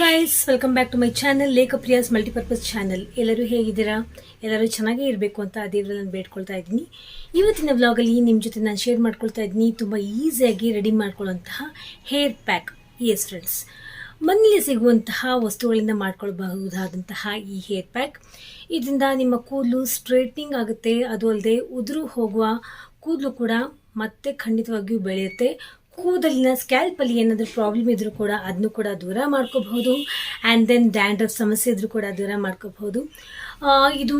Guys welcome back to my channel Lekhapriya's multipurpose channel ಎಲ್ಲರೂ ಹೇಗಿದ್ದೀರಾ? ಎಲ್ಲರೂ ಚೆನ್ನಾಗೇ ಇರಬೇಕು ಅಂತ ದೇವರಲ್ಲಿ ನಾನು ಬೇಡ್ಕೊಳ್ತಾ ಇದ್ದೀನಿ. ಇವತ್ತಿನ ವ್ಲಾಗಲ್ಲಿ ನಿಮ್ಮ ಜೊತೆ ನಾನು ಶೇರ್ ಮಾಡ್ಕೊಳ್ತಾ ಇದ್ದೀನಿ ತುಂಬ ಈಸಿಯಾಗಿ ರೆಡಿ ಮಾಡ್ಕೊಳ್ಳುವಂತಹ ಹೇರ್ ಪ್ಯಾಕ್ ಎಸ್ ಫ್ರೆಂಡ್ಸ್ ಮನೆಯಲ್ಲಿ ಸಿಗುವಂತಹ ವಸ್ತುಗಳಿಂದ ಮಾಡ್ಕೊಳ್ಬಹುದಾದಂತಹ ಈ ಹೇರ್ ಪ್ಯಾಕ್ ಇದರಿಂದ ನಿಮ್ಮ ಕೂದಲು ಸ್ಟ್ರೈಟ್ನಿಂಗ್ ಆಗುತ್ತೆ. ಅದು ಅಲ್ಲದೆ ಉದುರು ಹೋಗುವ ಕೂದಲು ಕೂಡ ಮತ್ತೆ ಖಂಡಿತವಾಗಿಯೂ ಬೆಳೆಯುತ್ತೆ. ಕೂದಲಿನ ಸ್ಕ್ಯಾಲ್ಪಲ್ಲಿ ಏನಾದರೂ ಪ್ರಾಬ್ಲಮ್ ಇದ್ರೂ ಕೂಡ ಅದನ್ನು ಕೂಡ ದೂರ ಮಾಡ್ಕೋಬಹುದು. ಆ್ಯಂಡ್ ದೆನ್ ಡ್ಯಾಂಡ್ರಫ್ ಸಮಸ್ಯೆ ಇದ್ರೂ ಕೂಡ ದೂರ ಮಾಡ್ಕೋಬಹುದು. ಇದು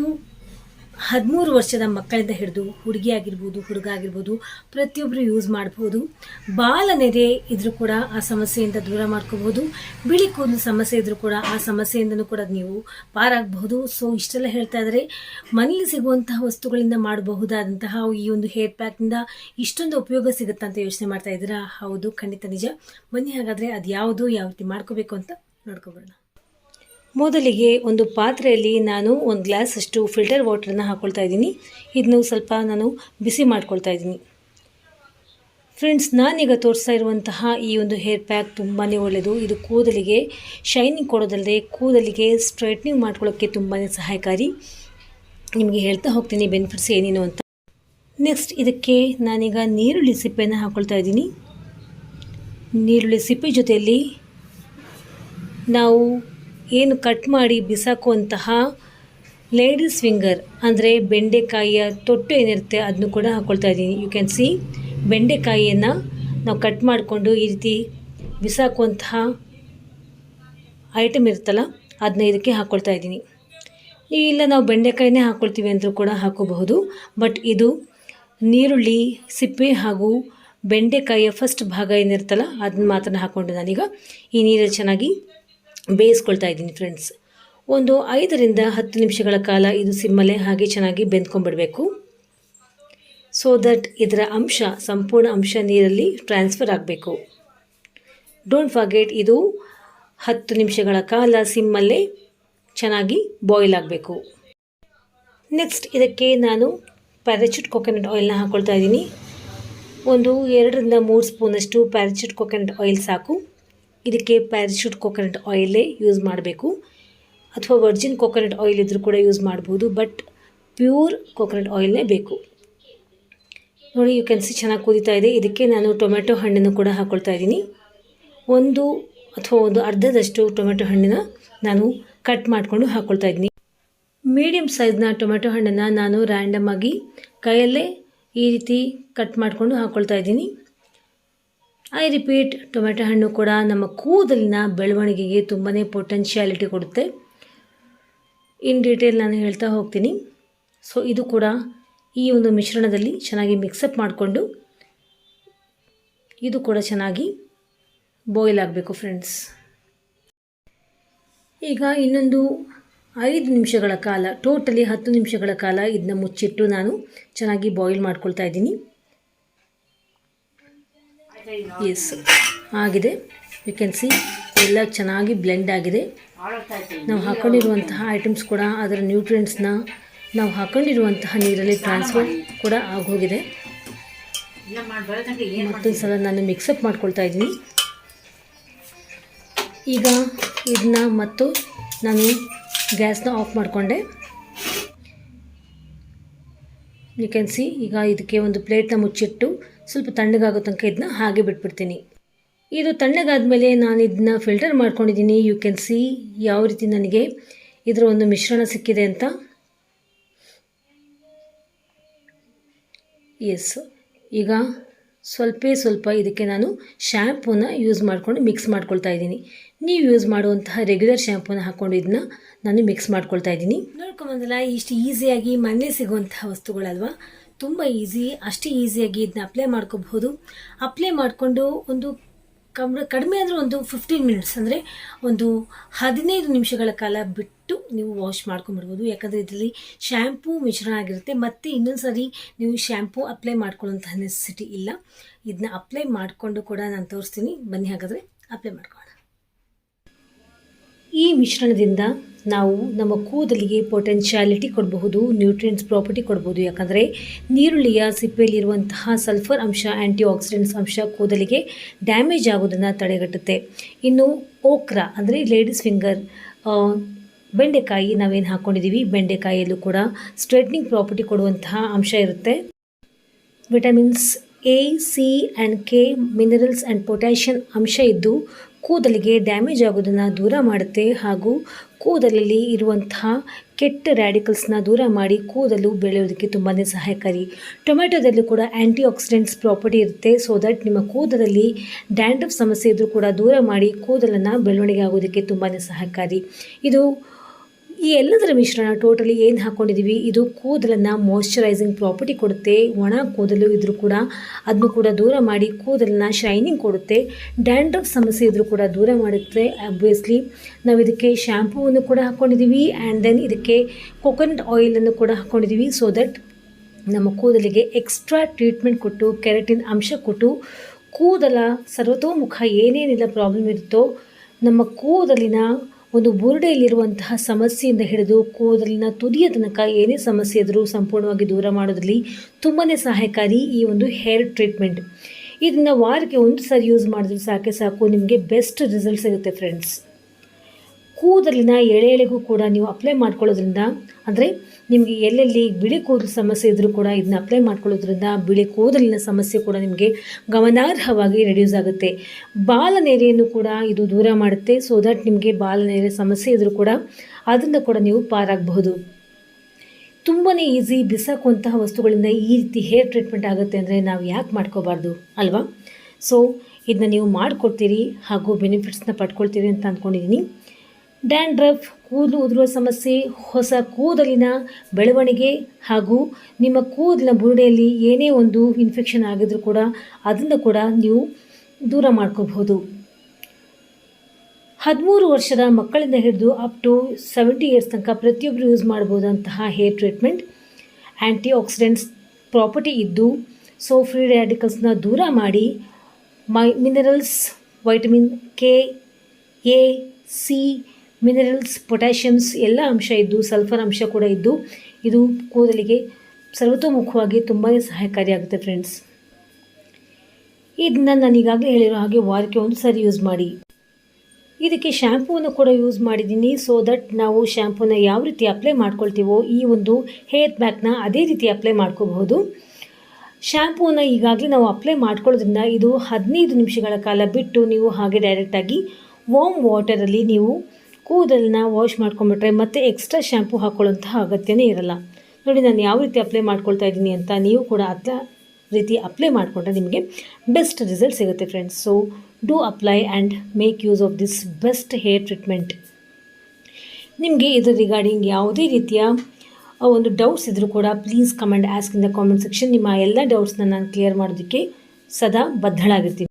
ಹದಿಮೂರು ವರ್ಷದ ಮಕ್ಕಳಿಂದ ಹಿಡಿದು ಹುಡುಗಿ ಆಗಿರ್ಬೋದು, ಹುಡುಗ ಆಗಿರ್ಬೋದು ಪ್ರತಿಯೊಬ್ಬರು ಯೂಸ್ ಮಾಡ್ಬೋದು. ಬಾಲ ನೆರೆ ಇದ್ರೂ ಕೂಡ ಆ ಸಮಸ್ಯೆಯಿಂದ ದೂರ ಮಾಡ್ಕೋಬಹುದು ಬಿಳಿ ಕೂದಲು ಸಮಸ್ಯೆ ಇದ್ರೂ ಕೂಡ ಆ ಸಮಸ್ಯೆಯಿಂದನೂ ಕೂಡ ನೀವು ಪಾರಾಗಬಹುದು. ಸೊ ಇಷ್ಟೆಲ್ಲ ಹೇಳ್ತಾ ಇದ್ದಾರೆ. ಮನೆಯಲ್ಲಿ ಸಿಗುವಂತಹ ವಸ್ತುಗಳಿಂದ ಮಾಡಬಹುದಾದಂತಹ ಈ ಒಂದು ಹೇರ್ ಪ್ಯಾಕ್ನಿಂದ ಇಷ್ಟೊಂದು ಉಪಯೋಗ ಸಿಗುತ್ತಾ ಅಂತ ಯೋಚನೆ ಮಾಡ್ತಾ ಇದ್ದೀರಾ? ಹೌದು, ಖಂಡಿತ ನಿಜ. ಬನ್ನಿ ಹಾಗಾದರೆ ಅದು ಯಾವುದು ಯಾವ ರೀತಿ ಮಾಡ್ಕೋಬೇಕು ಅಂತ ನೋಡ್ಕೊಬರೋಣ. ಮೊದಲಿಗೆ ಒಂದು ಪಾತ್ರೆಯಲ್ಲಿ ನಾನು ಒಂದು ಗ್ಲಾಸ್ ಅಷ್ಟು ಫಿಲ್ಟರ್ ವಾಟ್ರನ್ನು ಹಾಕ್ಕೊಳ್ತಾ ಇದ್ದೀನಿ. ಇದನ್ನು ಸ್ವಲ್ಪ ನಾನು ಬಿಸಿ ಮಾಡ್ಕೊಳ್ತಾ ಇದ್ದೀನಿ. ಫ್ರೆಂಡ್ಸ್ ನಾನೀಗ ತೋರಿಸ್ತಾ ಇರುವಂತಹ ಈ ಒಂದು ಹೇರ್ ಪ್ಯಾಕ್ ತುಂಬಾ ಒಳ್ಳೆಯದು ಇದು ಕೂದಲಿಗೆ ಶೈನಿಂಗ್ ಕೊಡೋದಲ್ಲದೆ ಕೂದಲಿಗೆ ಸ್ಟ್ರೈಟ್ನಿಂಗ್ ಮಾಡ್ಕೊಳ್ಳೋಕ್ಕೆ ತುಂಬಾ ಸಹಾಯಕಾರಿ. ನಿಮಗೆ ಹೇಳ್ತಾ ಹೋಗ್ತೀನಿ, ಬೆನಿಫಿಟ್ಸ್ ಏನೇನು ಅಂತ. ನೆಕ್ಸ್ಟ್ ಇದಕ್ಕೆ ನಾನೀಗ ನೀರುಳ್ಳಿ ಸಿಪ್ಪೆಯನ್ನು ಹಾಕ್ಕೊಳ್ತಾ ಇದ್ದೀನಿ. ನೀರುಳ್ಳಿ ಸಿಪ್ಪೆ ಜೊತೆಯಲ್ಲಿ ನಾವು ಏನು ಕಟ್ ಮಾಡಿ ಬಿಸಾಕುವಂತಹ ಲೇಡೀಸ್ ಫಿಂಗರ್ ಅಂದರೆ ಬೆಂಡೆಕಾಯಿಯ ತೊಟ್ಟು ಏನಿರುತ್ತೆ ಅದನ್ನು ಕೂಡ ಹಾಕ್ಕೊಳ್ತಾ ಇದ್ದೀನಿ. ಯು ಕ್ಯಾನ್ ಸಿ ಬೆಂಡೆಕಾಯಿಯನ್ನು ನಾವು ಕಟ್ ಮಾಡಿಕೊಂಡು ಈ ರೀತಿ ಬಿಸಾಕುವಂತಹ ಐಟಮ್ ಇರುತ್ತಲ್ಲ ಅದನ್ನ ಇದಕ್ಕೆ ಹಾಕ್ಕೊಳ್ತಾ ಇದ್ದೀನಿ. ಇಲ್ಲ ನಾವು ಬೆಂಡೆಕಾಯಿನೇ ಹಾಕ್ಕೊಳ್ತೀವಿ ಅಂದರೂ ಕೂಡ ಹಾಕೋಬಹುದು ಬಟ್ ಇದು ನೀರುಳ್ಳಿ, ಸಿಪ್ಪೆ ಹಾಗೂ ಬೆಂಡೆಕಾಯಿಯ ಫಸ್ಟ್ ಭಾಗ ಏನಿರುತ್ತಲ್ಲ ಅದನ್ನ ಮಾತ್ರ ಹಾಕ್ಕೊಂಡು ನಾನೀಗ ಈ ನೀರು ಚೆನ್ನಾಗಿ ಬೇಯಿಸ್ಕೊಳ್ತಾ ಇದ್ದೀನಿ ಫ್ರೆಂಡ್ಸ್ ಒಂದು ಐದರಿಂದ ಹತ್ತು ನಿಮಿಷಗಳ ಕಾಲ ಇದು ಸಿಮ್ಮಲೆ ಹಾಗೆ ಚೆನ್ನಾಗಿ ಬೆಂದ್ಕೊಂಡ್ಬಿಡಬೇಕು. ಸೊ ದಟ್ ಇದರ ಅಂಶ, ಸಂಪೂರ್ಣ ಅಂಶ ನೀರಲ್ಲಿ ಟ್ರಾನ್ಸ್ಫರ್ ಆಗಬೇಕು. ಡೋಂಟ್ ಫಾರ್ಗೆಟ್ ಇದು ಹತ್ತು ನಿಮಿಷಗಳ ಕಾಲ ಸಿಮ್ಮಲ್ಲೇ ಚೆನ್ನಾಗಿ ಬಾಯ್ಲ್ ಆಗಬೇಕು. ನೆಕ್ಸ್ಟ್ ಇದಕ್ಕೆ ನಾನು ಪ್ಯಾರಾಚೂಟ್ ಕೊಕೊನಟ್ ಆಯಿಲ್ನ ಹಾಕ್ಕೊಳ್ತಾ ಇದ್ದೀನಿ. ಒಂದು ಎರಡರಿಂದ ಮೂರು ಸ್ಪೂನಷ್ಟು ಪ್ಯಾರಾಚೂಟ್ ಕೊಕೊನಟ್ ಆಯಿಲ್ ಸಾಕು. ಇದಕ್ಕೆ ಪ್ಯಾರಿಶೂಟ್ ಕೊಕೊನಟ್ ಆಯಿಲೇ ಯೂಸ್ ಮಾಡಬೇಕು. ಅಥವಾ ವರ್ಜಿನ್ ಕೊಕೊನಟ್ ಆಯಿಲ್ ಇದ್ದರೂ ಕೂಡ ಯೂಸ್ ಮಾಡ್ಬೋದು, ಬಟ್ ಪ್ಯೂರ್ ಕೊಕೊನಟ್ ಆಯಿಲ್ನೇ ಬೇಕು. ನೋಡಿ ಯು ಕ್ಯಾನ್ ಚೆನ್ನಾಗಿ ಕುದೀತಾ ಇದೆ. ಇದಕ್ಕೆ ನಾನು ಟೊಮೆಟೊ ಹಣ್ಣನ್ನು ಕೂಡ ಹಾಕ್ಕೊಳ್ತಾ ಇದ್ದೀನಿ. ಒಂದು ಅಥವಾ ಒಂದು ಅರ್ಧದಷ್ಟು ಟೊಮೆಟೊ ಹಣ್ಣಿನ ನಾನು ಕಟ್ ಮಾಡಿಕೊಂಡು ಹಾಕ್ಕೊಳ್ತಾ ಇದ್ದೀನಿ. ಮೀಡಿಯಮ್ ಸೈಜ್ನ ಟೊಮೆಟೊ ಹಣ್ಣನ್ನು ನಾನು ರ್ಯಾಂಡಮ್ ಆಗಿ ಕೈಯಲ್ಲೇ ಈ ರೀತಿ ಕಟ್ ಮಾಡಿಕೊಂಡು ಹಾಕ್ಕೊಳ್ತಾ ಇದ್ದೀನಿ. ಐ ರಿಪೀಟ್ ಟೊಮೆಟೊ ಹಣ್ಣು ಕೂಡ ನಮ್ಮ ಕೂದಲಿನ ಬೆಳವಣಿಗೆಗೆ ತುಂಬಾ ಪೊಟೆನ್ಷಿಯಾಲಿಟಿ ಕೊಡುತ್ತೆ. ಇನ್ ಡೀಟೇಲ್ ನಾನು ಹೇಳ್ತಾ ಹೋಗ್ತೀನಿ. ಸೊ ಇದು ಕೂಡ ಈ ಒಂದು ಮಿಶ್ರಣದಲ್ಲಿ ಚೆನ್ನಾಗಿ ಮಿಕ್ಸಪ್ ಮಾಡಿಕೊಂಡು ಇದು ಕೂಡ ಚೆನ್ನಾಗಿ ಬಾಯ್ಲ್ ಆಗಬೇಕು ಫ್ರೆಂಡ್ಸ್ ಈಗ ಇನ್ನೊಂದು ಐದು ನಿಮಿಷಗಳ ಕಾಲ ಟೋಟಲಿ ಹತ್ತು ನಿಮಿಷಗಳ ಕಾಲ ಇದನ್ನ ಮುಚ್ಚಿಟ್ಟು ನಾನು ಚೆನ್ನಾಗಿ ಬಾಯ್ಲ್ ಮಾಡ್ಕೊಳ್ತಾ ಇದ್ದೀನಿ. ಎಸ್ ಆಗಿದೆ. ಯು ಕ್ಯಾನ್ ಸಿ ಎಲ್ಲ ಚೆನ್ನಾಗಿ ಬ್ಲೆಂಡ್ ಆಗಿದೆ. ನಾವು ಹಾಕೊಂಡಿರುವಂತಹ ಐಟಮ್ಸ್ ಕೂಡ ಅದರ ನ್ಯೂಟ್ರಿಯೆಂಟ್ಸ್ನ ನಾವು ಹಾಕೊಂಡಿರುವಂತಹ ನೀರಲ್ಲಿ ಟ್ರಾನ್ಸ್ಫರ್ ಕೂಡ ಆಗೋಗಿದೆ. ಮತ್ತೊಂದು ಸಲ ನಾನು ಮಿಕ್ಸಪ್ ಮಾಡ್ಕೊಳ್ತಾ ಇದ್ದೀನಿ. ಈಗ ಇದನ್ನ ಮತ್ತು ನಾನು ಗ್ಯಾಸ್ನ ಆಫ್ ಮಾಡಿಕೊಂಡೆ. ಯು ಕ್ಯಾನ್ ಸಿ ಈಗ ಇದಕ್ಕೆ ಒಂದು ಪ್ಲೇಟ್ನ ಮುಚ್ಚಿಟ್ಟು ಸ್ವಲ್ಪ ತಣ್ಣಗಾಗೋ ತನಕ ಇದನ್ನ ಹಾಗೆ ಬಿಟ್ಬಿಡ್ತೀನಿ. ಇದು ತಣ್ಣಗಾದ ಮೇಲೆ ನಾನು ಇದನ್ನ ಫಿಲ್ಟರ್ ಮಾಡ್ಕೊಂಡಿದ್ದೀನಿ. ಯು ಕ್ಯಾನ್ ಸಿ ಯಾವ ರೀತಿ ನನಗೆ ಇದರ ಒಂದು ಮಿಶ್ರಣ ಸಿಕ್ಕಿದೆ ಅಂತ. ಎಸ್ ಈಗ ಸ್ವಲ್ಪ ಸ್ವಲ್ಪ ಇದಕ್ಕೆ ನಾನು ಶ್ಯಾಂಪೂನ ಯೂಸ್ ಮಾಡಿಕೊಂಡು ಮಿಕ್ಸ್ ಮಾಡ್ಕೊಳ್ತಾ ಇದ್ದೀನಿ. ನೀವು ಯೂಸ್ ಮಾಡುವಂತಹ ರೆಗ್ಯುಲರ್ ಶ್ಯಾಂಪೂನ ಹಾಕ್ಕೊಂಡು ಇದನ್ನ ನಾನು ಮಿಕ್ಸ್ ಮಾಡ್ಕೊಳ್ತಾ ಇದ್ದೀನಿ. ನೋಡ್ಕೊಂಬಂದಲ್ಲ ಇಷ್ಟು ಈಸಿಯಾಗಿ ಮನೆ ಸಿಗುವಂತಹ ವಸ್ತುಗಳಲ್ವಾ? ತುಂಬ ಈಸಿ ಅಷ್ಟೇ ಈಸಿಯಾಗಿ ಇದನ್ನ ಅಪ್ಲೈ ಮಾಡ್ಕೋಬಹುದು. ಅಪ್ಲೈ ಮಾಡಿಕೊಂಡು ಒಂದು ಕಡಿಮೆ ಅಂದರೆ ಒಂದು ಫಿಫ್ಟೀನ್ ಮಿನಿಟ್ಸ್ ಅಂದರೆ ಒಂದು ಹದಿನೈದು ನಿಮಿಷಗಳ ಕಾಲ ಬಿಟ್ಟು ನೀವು ವಾಶ್ ಮಾಡ್ಕೊಂಡ್ಬಿಡ್ಬೋದು. ಯಾಕಂದರೆ ಇದರಲ್ಲಿ ಶ್ಯಾಂಪೂ ಮಿಶ್ರಣ ಆಗಿರುತ್ತೆ. ಮತ್ತು ಇನ್ನೊಂದು ಸರಿ ನೀವು ಶ್ಯಾಂಪು ಅಪ್ಲೈ ಮಾಡ್ಕೊಳ್ಳೋಂಥ ನೆಸೆಸಿಟಿ ಇಲ್ಲ. ಇದನ್ನ ಅಪ್ಲೈ ಮಾಡಿಕೊಂಡು ಕೂಡ ನಾನು ತೋರಿಸ್ತೀನಿ. ಬನ್ನಿ ಹಾಗಾದರೆ ಅಪ್ಲೈ ಮಾಡ್ಕೊಳ್ಳೋಣ. ಈ ಮಿಶ್ರಣದಿಂದ ನಾವು ನಮ್ಮ ಕೂದಲಿಗೆ ಪೊಟೆನ್ಷಿಯಾಲಿಟಿ ಕೊಡಬಹುದು ನ್ಯೂಟ್ರಿಯೆಂಟ್ಸ್ ಪ್ರಾಪರ್ಟಿ ಕೊಡ್ಬೋದು ಯಾಕಂದರೆ ನೀರುಳ್ಳಿಯ ಸಿಪ್ಪೆಯಲ್ಲಿರುವಂತಹ ಸಲ್ಫರ್ ಅಂಶ ಆ್ಯಂಟಿ ಆಕ್ಸಿಡೆಂಟ್ಸ್ ಅಂಶ ಕೂದಲಿಗೆ ಡ್ಯಾಮೇಜ್ ಆಗೋದನ್ನು ತಡೆಗಟ್ಟುತ್ತೆ. ಇನ್ನು ಓಕ್ರಾ ಅಂದರೆ ಲೇಡೀಸ್ ಫಿಂಗರ್ ಬೆಂಡೆಕಾಯಿ ನಾವೇನು ಹಾಕ್ಕೊಂಡಿದ್ದೀವಿ ಬೆಂಡೆಕಾಯಿಯಲ್ಲೂ ಕೂಡ ಸ್ಟ್ರೈಟ್ನಿಂಗ್ ಪ್ರಾಪರ್ಟಿ ಕೊಡುವಂತಹ ಅಂಶ ಇರುತ್ತೆ. Vitamins A C and K minerals and potassium ಅಂಶ ಇದ್ದು ಕೂದಲಿಗೆ ಡ್ಯಾಮೇಜ್ ಆಗೋದನ್ನು ದೂರ ಮಾಡುತ್ತೆ ಹಾಗೂ ಕೂದಲಲ್ಲಿ ಇರುವಂತಹ ಕೆಟ್ಟ ರ್ಯಾಡಿಕಲ್ಸ್ನ ದೂರ ಮಾಡಿ ಕೂದಲು ಬೆಳೆಯೋದಕ್ಕೆ ತುಂಬಾ ಸಹಾಯಕಾರಿ. ಟೊಮೆಟೊದಲ್ಲೂ ಕೂಡ ಆ್ಯಂಟಿ ಆಕ್ಸಿಡೆಂಟ್ಸ್ ಪ್ರಾಪರ್ಟಿ ಇರುತ್ತೆ. ಸೊ ದಟ್ ನಿಮ್ಮ ಕೂದಲಲ್ಲಿ ಡ್ಯಾಂಡ್ರಫ್ ಸಮಸ್ಯೆ ಇದ್ದರೂ ಕೂಡ ದೂರ ಮಾಡಿ ಕೂದಲನ್ನು ಬೆಳವಣಿಗೆ ಆಗೋದಕ್ಕೆ ತುಂಬಾ ಸಹಕಾರಿ ಇದು ಈ ಎಲ್ಲದರ ಮಿಶ್ರಣ ಟೋಟಲಿ ಏನು ಹಾಕ್ಕೊಂಡಿದ್ದೀವಿ ಇದು ಕೂದಲನ್ನು ಮಾಯಶ್ಚರೈಸಿಂಗ್ ಪ್ರಾಪರ್ಟಿ ಕೊಡುತ್ತೆ. ಒಣ ಕೂದಲು ಇದ್ರೂ ಕೂಡ ಅದನ್ನು ಕೂಡ ದೂರ ಮಾಡಿ ಕೂದಲನ್ನ ಶೈನಿಂಗ್ ಕೊಡುತ್ತೆ. ಡ್ಯಾಂಡ್ರಫ್ ಸಮಸ್ಯೆ ಇದ್ರೂ ಕೂಡ ದೂರ ಮಾಡುತ್ತೆ ಆಬ್ವಿಯಸ್ಲಿ ನಾವು ಇದಕ್ಕೆ ಶ್ಯಾಂಪೂವನ್ನು ಕೂಡ ಹಾಕ್ಕೊಂಡಿದ್ದೀವಿ ಆ್ಯಂಡ್ ದೆನ್ ಇದಕ್ಕೆ ಕೊಕೊನಟ್ ಆಯಿಲನ್ನು ಕೂಡ ಹಾಕ್ಕೊಂಡಿದ್ದೀವಿ ಸೊ ದಟ್ ನಮ್ಮ ಕೂದಲಿಗೆ ಎಕ್ಸ್ಟ್ರಾ ಟ್ರೀಟ್ಮೆಂಟ್ ಕೊಟ್ಟು ಕೆರೆಟಿನ್ ಅಂಶ ಕೊಟ್ಟು ಕೂದಲ ಸರ್ವತೋಮುಖ ಏನೇನೆಲ್ಲ ಪ್ರಾಬ್ಲಮ್ ಇರುತ್ತೋ, ನಮ್ಮ ಕೂದಲಿನ ಒಂದು ಬುರುಡೆಯಲ್ಲಿರುವಂತಹ ಸಮಸ್ಯೆಯಿಂದ ಹಿಡಿದು ಕೂದಲಿನ ತುದಿಯ ತನಕ ಏನೇ ಸಮಸ್ಯೆ ಇದ್ದರೂ ಸಂಪೂರ್ಣವಾಗಿ ದೂರ ಮಾಡೋದ್ರಲ್ಲಿ ತುಂಬಾ ಸಹಾಯಕಾರಿ ಈ ಒಂದು ಹೇರ್ ಟ್ರೀಟ್ಮೆಂಟ್ ಇದನ್ನು ವಾರಕ್ಕೆ ಒಂದು ಸಾರಿ ಯೂಸ್ ಮಾಡಿದ್ರೆ ಸಾಕೆ ಸಾಕು, ನಿಮಗೆ ಬೆಸ್ಟ್ ರಿಸಲ್ಟ್ ಸಿಗುತ್ತೆ ಫ್ರೆಂಡ್ಸ್ ಕೂದಲಿನ ಎಳೆ ಎಳೆಗೂ ಕೂಡ ನೀವು ಅಪ್ಲೈ ಮಾಡ್ಕೊಳ್ಳೋದ್ರಿಂದ, ಅಂದರೆ ನಿಮಗೆ ಎಲ್ಲೆಲ್ಲಿ ಬಿಳಿ ಕೂದಲು ಸಮಸ್ಯೆ ಇದ್ದರೂ ಕೂಡ ಇದನ್ನ ಅಪ್ಲೈ ಮಾಡ್ಕೊಳ್ಳೋದ್ರಿಂದ ಬಿಳಿ ಕೂದಲಿನ ಸಮಸ್ಯೆ ಕೂಡ ನಿಮಗೆ ಗಮನಾರ್ಹವಾಗಿ ರೆಡ್ಯೂಸ್ ಆಗುತ್ತೆ. ಬಾಲನೆರೆಯನ್ನು ಕೂಡ ಇದು ದೂರ ಮಾಡುತ್ತೆ ಸೊ ದಟ್ ನಿಮಗೆ ಬಾಲನೆರೆ ಸಮಸ್ಯೆ ಇದ್ದರೂ ಕೂಡ ಅದರಿಂದ ಕೂಡ ನೀವು ಪಾರಾಗಬಹುದು. ತುಂಬಾ ಈಸಿ ಬಿಸಾಕುವಂತಹ ವಸ್ತುಗಳಿಂದ ಈ ರೀತಿ ಹೇರ್ ಟ್ರೀಟ್ಮೆಂಟ್ ಆಗುತ್ತೆ ಅಂದರೆ ನಾವು ಯಾಕೆ ಮಾಡ್ಕೋಬಾರ್ದು, ಅಲ್ವಾ? ಸೊ ಇದನ್ನ ನೀವು ಮಾಡಿಕೊಡ್ತೀರಿ ಹಾಗೂ ಬೆನಿಫಿಟ್ಸ್ನ ಪಡ್ಕೊಳ್ತೀರಿ ಅಂತ ಅಂದ್ಕೊಂಡಿದ್ದೀನಿ ಡ್ಯಾಂಡ್ರಫ್, ಕೂದಲು ಉದುರುವ ಸಮಸ್ಯೆ, ಹೊಸ ಕೂದಲಿನ ಬೆಳವಣಿಗೆ ಹಾಗೂ ನಿಮ್ಮ ಕೂದಲಿನ ಬುರುಡೆಯಲ್ಲಿ ಏನೇ ಒಂದು ಇನ್ಫೆಕ್ಷನ್ ಆಗಿದ್ರೂ ಕೂಡ ಅದನ್ನು ಕೂಡ ನೀವು ದೂರ ಮಾಡ್ಕೋಬಹುದು. ಹದಿಮೂರು ವರ್ಷದ ಮಕ್ಕಳಿಂದ ಹಿಡಿದು ಅಪ್ ಟು ಸೆವೆಂಟಿ ಇಯರ್ಸ್ ತನಕ ಪ್ರತಿಯೊಬ್ಬರು ಯೂಸ್ ಮಾಡ್ಬೋದಂತಹ hair treatment antioxidants property ಇದ್ದು ಸೊ ಫ್ರೀ ರ್ಯಾಡಿಕಲ್ಸ್ನ ದೂರ ಮಾಡಿ ಮೈ minerals vitamin K A C minerals potassiums ಎಲ್ಲ ಅಂಶ ಇದ್ದು ಸಲ್ಫರ್ ಅಂಶ ಕೂಡ ಇದ್ದು, ಇದು ಕೂದಲಿಗೆ ಸರ್ವತೋಮುಖವಾಗಿ ತುಂಬಾ ಸಹಾಯಕಾರಿಯಾಗುತ್ತೆ ಫ್ರೆಂಡ್ಸ್ ಇದನ್ನ ನಾನು ಈಗಾಗಲೇ ಹೇಳಿರೋ ಹಾಗೆ ವಾರಕ್ಕೆ ಒಂದು ಸಾರಿ ಯೂಸ್ ಮಾಡಿ. ಇದಕ್ಕೆ ಶ್ಯಾಂಪೂವನ್ನು ಕೂಡ ಯೂಸ್ ಮಾಡಿದ್ದೀನಿ. ಸೊ ದಟ್ ನಾವು ಶ್ಯಾಂಪೂನ ಯಾವ ರೀತಿ ಅಪ್ಲೈ ಮಾಡ್ಕೊಳ್ತೀವೋ ಈ ಒಂದು ಹೇರ್ ಪ್ಯಾಕ್ನ ಅದೇ ರೀತಿ ಅಪ್ಲೈ ಮಾಡ್ಕೋಬಹುದು. ಶ್ಯಾಂಪೂನ ಈಗಾಗಲೇ ನಾವು ಅಪ್ಲೈ ಮಾಡ್ಕೊಳ್ಳೋದ್ರಿಂದ ಇದು ಹದಿನೈದು ನಿಮಿಷಗಳ ಕಾಲ ಬಿಟ್ಟು ನೀವು ಹಾಗೆ ಡೈರೆಕ್ಟಾಗಿ ವಾಮ್ ವಾಟರಲ್ಲಿ ನೀವು ಕೂದಲನ್ನ ವಾಶ್ ಮಾಡ್ಕೊಂಬಿಟ್ರೆ ಮತ್ತೆ ಎಕ್ಸ್ಟ್ರಾ ಶ್ಯಾಂಪು ಹಾಕ್ಕೊಳ್ಳೋಂತಹ ಅಗತ್ಯನೇ ಇರಲ್ಲ. ನೋಡಿ, ನಾನು ಯಾವ ರೀತಿ ಅಪ್ಲೈ ಮಾಡ್ಕೊಳ್ತಾ ಇದ್ದೀನಿ ಅಂತ ನೀವು ಕೂಡ ಅದ ರೀತಿ ಅಪ್ಲೈ ಮಾಡಿಕೊಂಡ್ರೆ ನಿಮಗೆ ಬೆಸ್ಟ್ ರಿಸಲ್ಟ್ ಸಿಗುತ್ತೆ friends so do apply and make use of this best hair treatment ನಿಮಗೆ ಇದರ ರಿಗಾರ್ಡಿಂಗ್ ಯಾವುದೇ ರೀತಿಯ ಒಂದು ಡೌಟ್ಸ್ ಇದ್ದರೂ ಕೂಡ please comment ask in the comment section ನಿಮ್ಮ ಎಲ್ಲ ಡೌಟ್ಸ್ನ ನಾನು ಕ್ಲಿಯರ್ ಮಾಡೋದಕ್ಕೆ ಸದಾ ಬದ್ಧಳಾಗಿರ್ತೀನಿ.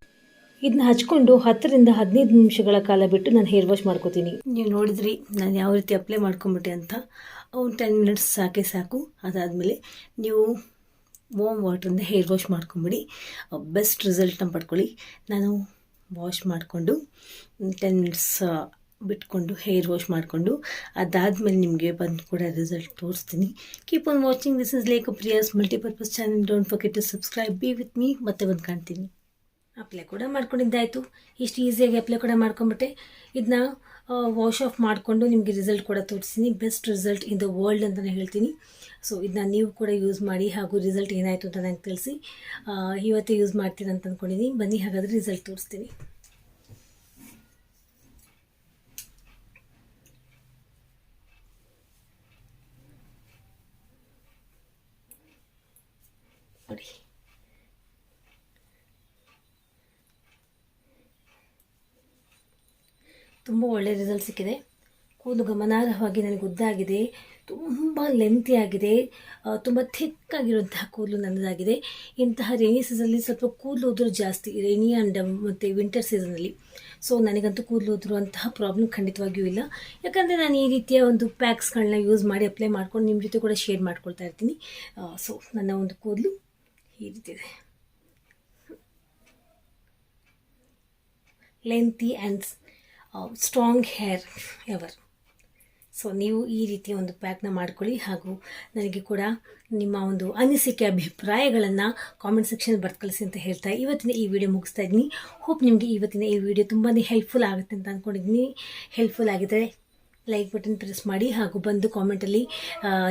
ಇದನ್ನ ಹಚ್ಕೊಂಡು ಹತ್ತರಿಂದ ಹದಿನೈದು ನಿಮಿಷಗಳ ಕಾಲ ಬಿಟ್ಟು ನಾನು ಹೇರ್ ವಾಶ್ ಮಾಡ್ಕೋತೀನಿ. ನೀವು ನೋಡಿದ್ರಿ, ನಾನು ಯಾವ ರೀತಿ ಅಪ್ಲೈ ಮಾಡ್ಕೊಂಬಿಟ್ಟೆ ಅಂತ. ಅವ್ನು ಟೆನ್ ಮಿನಿಟ್ಸ್ ಸಾಕೆ ಸಾಕು. ಅದಾದಮೇಲೆ ನೀವು ವಾಮ್ ವಾಟ್ರಿಂದ ಹೇರ್ ವಾಶ್ ಮಾಡ್ಕೊಂಬಿಡಿ. ಬೆಸ್ಟ್ ರಿಸಲ್ಟ್ನ ಪಡ್ಕೊಳ್ಳಿ. ನಾನು ವಾಶ್ ಮಾಡಿಕೊಂಡು ಟೆನ್ ಮಿನಿಟ್ಸ್ ಬಿಟ್ಕೊಂಡು ಹೇರ್ ವಾಶ್ ಮಾಡಿಕೊಂಡು, ಅದಾದಮೇಲೆ ನಿಮಗೆ ಬಂದು ಕೂಡ ರಿಸಲ್ಟ್ ತೋರಿಸ್ತೀನಿ. Keep on watching this is Lekhapriya's multipurpose channel don't forget to subscribe be with me ಮತ್ತೆ ಬಂದು ಕಾಣ್ತೀನಿ. ಅಪ್ಲೈ ಕೂಡ ಮಾಡ್ಕೊಂಡಿದ್ದಾಯಿತು. ಇಷ್ಟು ಈಸಿಯಾಗಿ ಅಪ್ಲೈ ಕೂಡ ಮಾಡ್ಕೊಂಬಿಟ್ಟೆ ಇದನ್ನ ವಾಶ್ ಆಫ್ ಮಾಡಿಕೊಂಡು ನಿಮಗೆ ರಿಸಲ್ಟ್ ಕೂಡ ತೋರಿಸ್ತೀನಿ. Best result in the world ಅಂತಲೇ ಹೇಳ್ತೀನಿ. ಸೊ ಇದನ್ನ ನೀವು ಕೂಡ ಯೂಸ್ ಮಾಡಿ ಹಾಗೂ ರಿಸಲ್ಟ್ ಏನಾಯಿತು ಅಂತ ನನಗೆ ತಿಳಿಸಿ. ಇವತ್ತೇ ಯೂಸ್ ಮಾಡ್ತೀನಿ ಅಂತ ಅಂದ್ಕೊಂಡಿದ್ದೀನಿ ಬನ್ನಿ, ಹಾಗಾದರೆ ರಿಸಲ್ಟ್ ತೋರಿಸ್ತೀನಿ ನೋಡಿ ತುಂಬ ಒಳ್ಳೆ ರಿಸಲ್ಟ್ ಸಿಕ್ಕಿದೆ. ಕೂದಲು ಗಮನಾರ್ಹವಾಗಿ ನನಗೆ ಉದ್ದಾಗಿದೆ. ತುಂಬ ಲೆಂತಿ ಆಗಿದೆ. ತುಂಬ ಥಿಕ್ಕಾಗಿರುವಂತಹ ಕೂದಲು ನನ್ನದಾಗಿದೆ. ಇಂತಹ ರೈನಿ ಸೀಸನಲ್ಲಿ ಸ್ವಲ್ಪ ಕೂದಲು ಉದುರು ಜಾಸ್ತಿ ರೈನಿ ಆ್ಯಂಡ್ ಮತ್ತು ವಿಂಟರ್ ಸೀಸನಲ್ಲಿ ಸೊ ನನಗಂತೂ ಕೂದಲು ಉದುರುವಂತಹ ಪ್ರಾಬ್ಲಮ್ ಖಂಡಿತವಾಗಿಯೂ ಇಲ್ಲ. ಯಾಕಂದರೆ ನಾನು ಈ ರೀತಿಯ ಒಂದು ಪ್ಯಾಕ್ಸ್ಗಳನ್ನ ಯೂಸ್ ಮಾಡಿ ಅಪ್ಲೈ ಮಾಡ್ಕೊಂಡು ನಿಮ್ಮ ಜೊತೆ ಕೂಡ ಶೇರ್ ಮಾಡ್ಕೊಳ್ತಾ ಇರ್ತೀನಿ. ಸೊ ನನ್ನ ಒಂದು ಕೂದಲು ಈ ರೀತಿ ಇದೆ. Lengthy and strong hair ever so ನೀವು ಈ ರೀತಿಯ ಒಂದು ಪ್ಯಾಕ್ನ ಮಾಡ್ಕೊಳ್ಳಿ ಹಾಗೂ ನನಗೆ ಕೂಡ ನಿಮ್ಮ ಒಂದು ಅನಿಸಿಕೆ, ಅಭಿಪ್ರಾಯಗಳನ್ನು ಕಾಮೆಂಟ್ ಸೆಕ್ಷನ್ ಬರ್ದು ಕಳಿಸಿ ಅಂತ ಹೇಳ್ತಾ ಇವತ್ತಿನ ಈ ವಿಡಿಯೋ ಮುಗಿಸ್ತಾ ಇದ್ದೀನಿ. ಹೋಪ್ ನಿಮಗೆ ಇವತ್ತಿನ ಈ ವಿಡಿಯೋ ತುಂಬಾ ಹೆಲ್ಪ್ಫುಲ್ ಆಗುತ್ತೆ ಅಂತ ಅಂದ್ಕೊಂಡಿದ್ದೀನಿ ಹೆಲ್ಪ್ಫುಲ್ ಆಗಿದ್ದರೆ ಲೈಕ್ ಬಟನ್ ಪ್ರೆಸ್ ಮಾಡಿ ಹಾಗೂ ಬಂದು ಕಾಮೆಂಟಲ್ಲಿ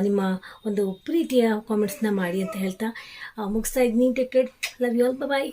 ನಿಮ್ಮ ಒಂದು ಪ್ರೀತಿಯ ಕಾಮೆಂಟ್ಸ್ನ ಮಾಡಿ ಅಂತ ಹೇಳ್ತಾ ಮುಗಿಸ್ತಾ ಇದ್ದೀನಿ. Take care love you all bye